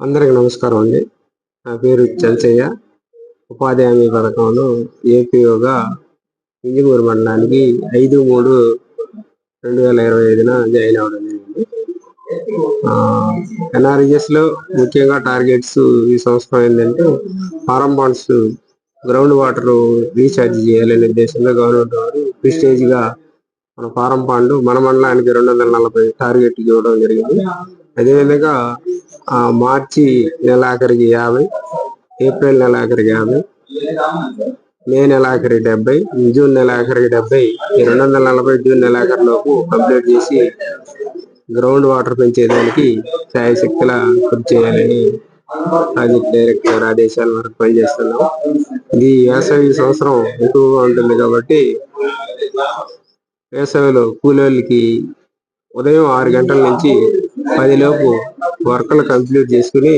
అందరికి నమస్కారం అండి. నా పేరు చంచయ్య. ఉపాధి హామీ పథకంలో ఏపీఓగా ఇంజమూరు మండలానికి ఐదు మూడు రెండు వేల ఇరవై ఐదున జాయిన్ అవ్వడం జరిగింది. ఎన్ఆర్జిఎస్లో ముఖ్యంగా టార్గెట్స్ ఈ సంవత్సరం ఏంటంటే farm ponds ground water recharge చేయాలనే ఉద్దేశంలో గవర్నమెంట్ వారు ప్రిస్టేజ్గా మన ఫారం పాండ్ మన మండలానికి రెండు వందల నలభై టార్గెట్ ఇవ్వడం జరిగింది. అదేవిధంగా ఆ మార్చి నెలాఖరికి యాభై ఏప్రిల్ నెలాఖరికి యాభై మే నెలాఖరి డెబ్బై జూన్ నెలాఖరికి డెబ్బై ఈ రెండు వందల నలభై జూన్ నెలాఖరులోపు కంప్లీట్ చేసి గ్రౌండ్ వాటర్ పెంచేదానికి శాయశక్తుల కృషి చేయాలని ప్రాజెక్ట్ డైరెక్టర్ ఆదేశాల వరకు పనిచేస్తున్నాం. ఇది వేసవి సంవత్సరం ఎక్కువగా ఉంటుంది కాబట్టి వేసవిలో కూలీలకి ఉదయం ఆరు గంటల నుంచి పదిలోపు లోపు కంప్లీట్ చేసుకుని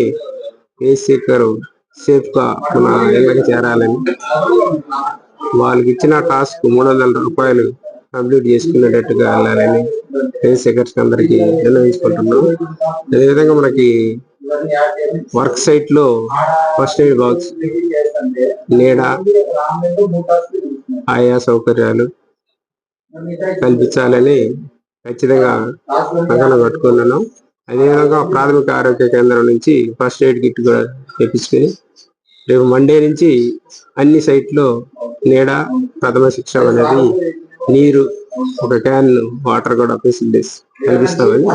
ఏ స్పీకర్ సేఫ్గా మన ఇళ్ళకి చేరాలని వాళ్ళకి ఇచ్చిన టాస్క్ మూడు వందల రూపాయలు కంప్లీట్ చేసుకునేటట్టుగా వెళ్ళాలని ఏ సీకర్స్ అందరికి నిర్ణయించుకుంటున్నాం అదేవిధంగా మనకి వర్క్ సైట్లో ఫస్ట్ ఎయిడ్ బాక్స్ నీడ ఆయా సౌకర్యాలు కల్పించాలని ఖచ్చితంగా పక్కన కట్టుకున్నాను అదేవిధంగా ప్రాథమిక ఆరోగ్య కేంద్రం నుంచి ఫస్ట్ ఎయిడ్ కిట్ కూడా తెప్పించుకుని రేపు మండే నుంచి అన్ని సైట్లో నీడ ప్రథమ శిక్ష అనేది నీరు ఒక క్యాన్ వాటర్ కూడా ఫెసిలిటీస్ కల్పిస్తామని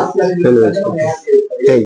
నేను వేసుకుంటాను థ్యాంక్